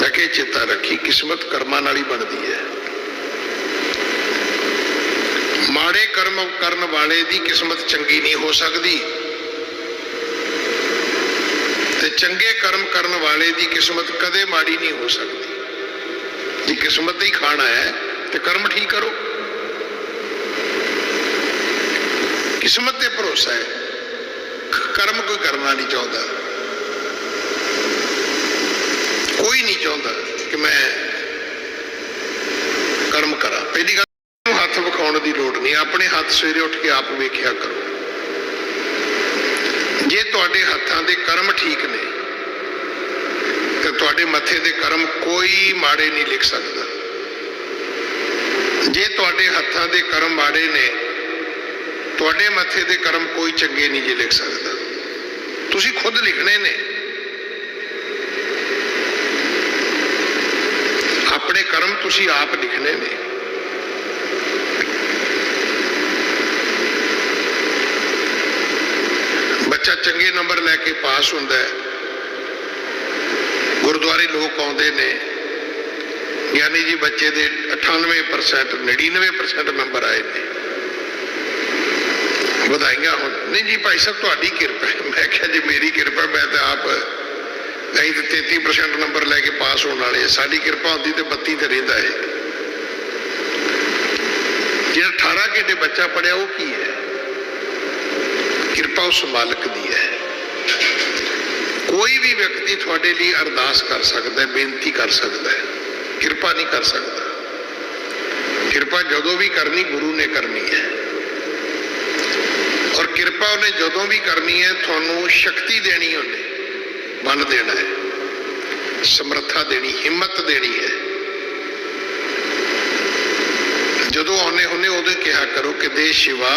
ਮੈਂ ਕਿਹਾ ਚੇਤਾ ਰੱਖੀ ਕਿਸਮਤ ਕਰਮਾਂ ਨਾਲ ਹੀ ਬਣਦੀ ਹੈ ਮਾੜੇ ਕਰਮ ਕਰਨ ਵਾਲੇ ਦੀ ਕਿਸਮਤ ਚੰਗੀ ਨਹੀਂ ਹੋ ਸਕਦੀ ਤੇ ਚੰਗੇ ਕਰਮ ਕਰਨ ਵਾਲੇ ਦੀ ਕਿਸਮਤ ਕਦੇ ਮਾੜੀ ਨਹੀਂ ਹੋ ਸਕਦੀ ਜੇ ਕਿਸਮਤ ਹੀ ਖਾਣਾ ਹੈ ਤੇ ਕਰਮ ਠੀਕ ਕਰੋ ਕਿਸਮਤ ਤੇ ਭਰੋਸਾ ਹੈ ਕ- ਕਰਮ ਕੋਈ ਕਰਨਾ ਨਹੀਂ ਚਾਹੁੰਦਾ ਕੋਈ ਨਹੀਂ ਚਾਹੁੰਦਾ ਕਿ ਮੈਂ ਕਰਮ ਕਰਾਂ। ਪਹਿਲੀ ਗੱਲ ਨੂੰ ਹੱਥ ਵਿਖਾਉਣ ਦੀ ਲੋੜ ਨਹੀਂ। ਆਪਣੇ ਹੱਥ ਸਵੇਰੇ ਉੱਠ ਕੇ ਆਪ ਵੇਖਿਆ ਕਰੋ। ਜੇ ਤੁਹਾਡੇ ਹੱਥਾਂ ਦੇ ਕਰਮ ਠੀਕ ਨੇ, ਤੇ ਤੁਹਾਡੇ ਮੱਥੇ ਦੇ ਕਰਮ ਕੋਈ ਮਾੜੇ ਨਹੀਂ ਲਿਖ ਸਕਦਾ। ਜੇ ਤੁਹਾਡੇ ਹੱਥਾਂ ਦੇ ਕਰਮ ਮਾੜੇ ਨੇ, ਤੁਹਾਡੇ ਮੱਥੇ ਦੇ ਕਰਮ ਕੋਈ ਚੰਗੇ ਨਹੀਂ ਜੇ ਲਿਖ ਸਕਦਾ। ਤੁਸੀਂ ਖੁਦ ਲਿਖਣੇ ਨੇ ਆਪਣੇ ਕਰਮ ਤੁਸੀਂ ਆਪ ਲਿਖਣੇ ਨੇ ਬੱਚਾ ਚੰਗੇ ਨੰਬਰ ਲੈ ਕੇ ਪਾਸ ਹੁੰਦਾ ਹੈ ਗੁਰਦੁਆਰੇ ਲੋਕ ਆਉਂਦੇ ਨੇ ਯਾਨੀ ਜੀ ਬੱਚੇ ਦੇ 98% 99% ਨੰਬਰ ਆਏ ਨੇ ਵਧਾਈਆਂ ਹੋਣ ਨਹੀਂ ਜੀ ਭਾਈ ਸਾਹਿਬ ਤੁਹਾਡੀ ਕਿਰਪਾ ਹੈ ਮੈਂ ਕਿਹਾ ਜੀ ਮੇਰੀ ਕਿਰਪਾ ਮੈਂ ਤਾਂ ਆਪ ਨਹੀਂ ਤੇ 33% ਨੰਬਰ ਲੈ ਕੇ ਪਾਸ ਹੋਣ ਵਾਲੇ ਸਾਡੀ ਕਿਰਪਾ ਹੁੰਦੀ ਤੇ 32 ਤੇ ਰਹਿੰਦਾ ਹੈ ਜਿਹੜਾ 18 ਘੰਟੇ ਬੱਚਾ ਪੜਿਆ, ਉਹ ਕੀ ਹੈ? ਕਿਰਪਾ ਉਸ ਮਾਲਕ ਦੀ ਹੈ। ਕੋਈ ਵੀ ਵਿਅਕਤੀ ਤੁਹਾਡੇ ਲਈ ਅਰਦਾਸ ਕਰ ਸਕਦਾ ਹੈ, ਬੇਨਤੀ ਕਰ ਸਕਦਾ ਹੈ। ਕਿਰਪਾ ਨਹੀਂ ਕਰ ਸਕਦਾ। ਕਿਰਪਾ ਜਦੋਂ ਵੀ ਕਰਨੀ, ਗੁਰੂ ਨੇ ਕਰਨੀ ਹੈ। ਔਰ ਕਿਰਪਾ ਉਹਨੇ ਜਦੋਂ ਵੀ ਕਰਨੀ ਹੈ, ਤੁਹਾਨੂੰ ਸ਼ਕਤੀ ਦੇਣੀ ਉਹਨੇ। ਬਲ ਦੇਣਾ ਹੈ। ਸਮਰੱਥਾ ਦੇਣੀ, ਹਿੰਮਤ ਦੇਣੀ ਹੈ। ਜਦੋਂ ਆਉਨੇ ਹੁੰਨੇ ਉਦੋਂ ਕਿਹਾ ਕਰੋ ਕਿ ਦੇ ਸ਼ਿਵਾ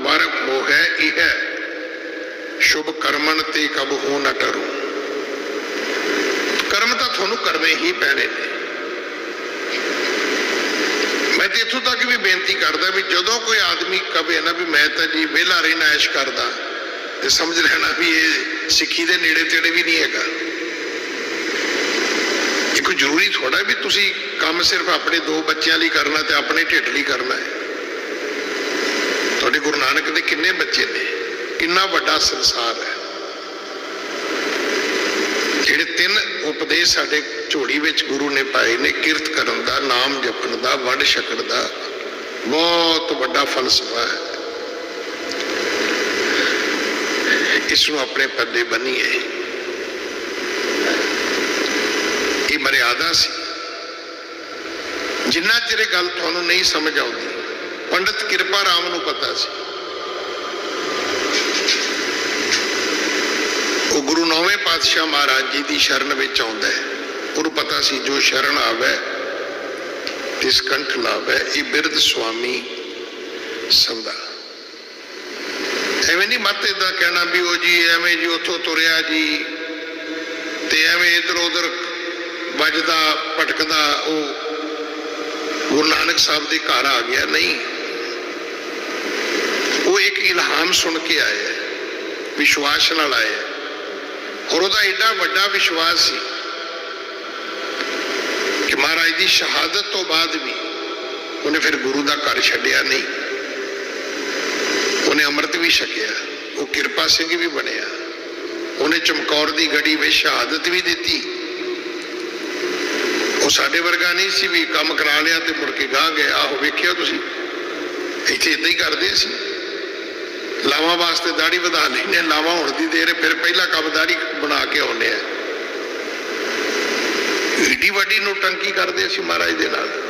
ਵਰ ਮੋਹ ਹੈ, ਇਹ ਸ਼ੁਭ ਕਰਮਨ ਤੇ ਕਬ ਹੋ ਨਾ ਕਰੋ ਕਰਮ ਤਾਂ ਤੁਹਾਨੂੰ ਕਰਨੇ ਹੀ ਪੈਣੇ ਨੇ। ਮੈਂ ਤੇ ਇੱਥੋਂ ਤੱਕ ਵੀ ਬੇਨਤੀ ਕਰਦਾ ਵੀ ਜਦੋਂ ਕੋਈ ਆਦਮੀ ਕਵੇ ਨਾ ਵੀ ਮੈਂ ਤਾਂ ਜੀ ਵਿਹਲਾ ਰਹਿਣਾ ਐਸ਼ ਕਰਦਾ, ਤੇ ਸਮਝ ਲੈਣਾ ਵੀ ਇਹ ਸਿੱਖੀ ਦੇ ਨੇੜੇ ਤੇੜੇ ਵੀ ਨਹੀਂ ਹੈਗਾ। ਇਹ ਕੋਈ ਜ਼ਰੂਰੀ ਥੋੜਾ ਵੀ ਤੁਸੀਂ ਕੰਮ ਸਿਰਫ ਆਪਣੇ ਦੋ ਬੱਚਿਆਂ ਲਈ ਕਰਨਾ ਤੇ ਆਪਣੇ ਢਿੱਡ ਲਈ ਕਰਨਾ ਹੈ। ਤੁਹਾਡੇ ਗੁਰੂ ਨਾਨਕ ਦੇ ਕਿੰਨੇ ਬੱਚੇ ਨੇ? ਕਿੰਨਾ ਵੱਡਾ ਸੰਸਾਰ ਹੈ। ਜਿਹੜੇ ਤਿੰਨ ਉਪਦੇਸ਼ ਸਾਡੇ ਝੋਲੀ ਵਿੱਚ ਗੁਰੂ ਨੇ ਪਾਏ ਨੇ, ਕਿਰਤ ਕਰਨ ਦਾ, ਨਾਮ ਜਪਣ ਦਾ, ਵੰਡ ਛਕਣ ਦਾ, ਬਹੁਤ ਵੱਡਾ ਫਲਸਫਾ ਹੈ। ਇਸ ਨੂੰ ਆਪਣੇ ਪੱਲੇ ਬੰਨੀਏ ਇਹ ਮਰਿਆਦਾ ਸੀ ਜਿੰਨਾ ਚਿਰ ਇਹ ਗੱਲ ਤੁਹਾਨੂੰ ਨਹੀਂ ਸਮਝ ਆਉਂਦੀ ਪੰਡਤ ਕਿਰਪਾ ਰਾਮ ਨੂੰ ਪਤਾ ਸੀ ਉਹ ਗੁਰੂ ਨੌਵੇਂ ਪਾਤਸ਼ਾਹ ਮਹਾਰਾਜ ਜੀ ਦੀ ਸ਼ਰਨ ਵਿੱਚ ਆਉਂਦਾ ਹੈ ਉਹਨੂੰ ਪਤਾ ਸੀ ਜੋ ਸ਼ਰਨ ਆਵੇ ਤਿਸ ਕੰਠ ਲਾਵੇ ਇਹ ਬਿਰਧ ਸੁਆਮੀ ਸੰਦਾ ਐਵੇਂ ਨਹੀਂ ਮਤ ਇਦਾਂ ਕਹਿਣਾ ਵੀ ਉਹ ਜੀ ਐਵੇਂ ਜੀ ਉੱਥੋਂ ਤੁਰਿਆ ਜੀ ਤੇ ਐਵੇਂ ਇਧਰ ਉਧਰ ਵੱਜਦਾ, ਭਟਕਦਾ, ਉਹ ਗੁਰੂ ਨਾਨਕ ਸਾਹਿਬ ਦੇ ਘਰ ਆ ਗਿਆ। ਨਹੀਂ। ਉਹ ਇੱਕ ਇਲਹਾਮ ਸੁਣ ਕੇ ਆਇਆ ਵਿਸ਼ਵਾਸ ਨਾਲ ਆਇਆ ਔਰ ਉਹਦਾ ਐਡਾ ਵੱਡਾ ਵਿਸ਼ਵਾਸ ਸੀ ਕਿ ਮਹਾਰਾਜ ਦੀ ਸ਼ਹਾਦਤ ਤੋਂ ਬਾਅਦ ਵੀ ਉਹਨੇ ਫਿਰ ਗੁਰੂ ਦਾ ਘਰ ਛੱਡਿਆ। ਨਹੀਂ। ਉਹਨੇ ਅੰਮ੍ਰਿਤ ਵੀ ਛਕਿਆ, ਉਹ ਕਿਰਪਾ ਸਿੰਘ ਵੀ ਬਣਿਆ। ਉਹਨੇ ਚਮਕੌਰ ਦੀ ਗੜੀ ਵਿੱਚ ਸ਼ਹਾਦਤ ਵੀ ਦਿੱਤੀ। ਉਹ ਸਾਡੇ ਵਰਗਾ ਨਹੀਂ ਸੀ ਵੀ ਕੰਮ ਕਰਾ ਲਿਆ ਤੇ ਮੁੜ ਕੇ ਗਾਹ ਗਏ। ਆਹੋ, ਵੇਖਿਆ ਤੁਸੀਂ? ਇੱਥੇ ਇਦਾਂ ਹੀ ਕਰਦੇ ਸੀ। ਲਾਵਾਂ ਵਾਸਤੇ ਦਾੜੀ ਵਧਾ ਲੈਨੇ ਲਾਵਾਂ ਹੁਣ ਦੀ ਦੇਰ ਫਿਰ ਪਹਿਲਾ ਕੰਮ ਦਾੜੀ ਬਣਾ ਕੇ ਆਉਨੇ ਆ। ਏਡੀ ਵੱਡੀ ਟੰਕੀ ਕਰਦੇ ਸੀ ਮਹਾਰਾਜ ਦੇ ਨਾਲ।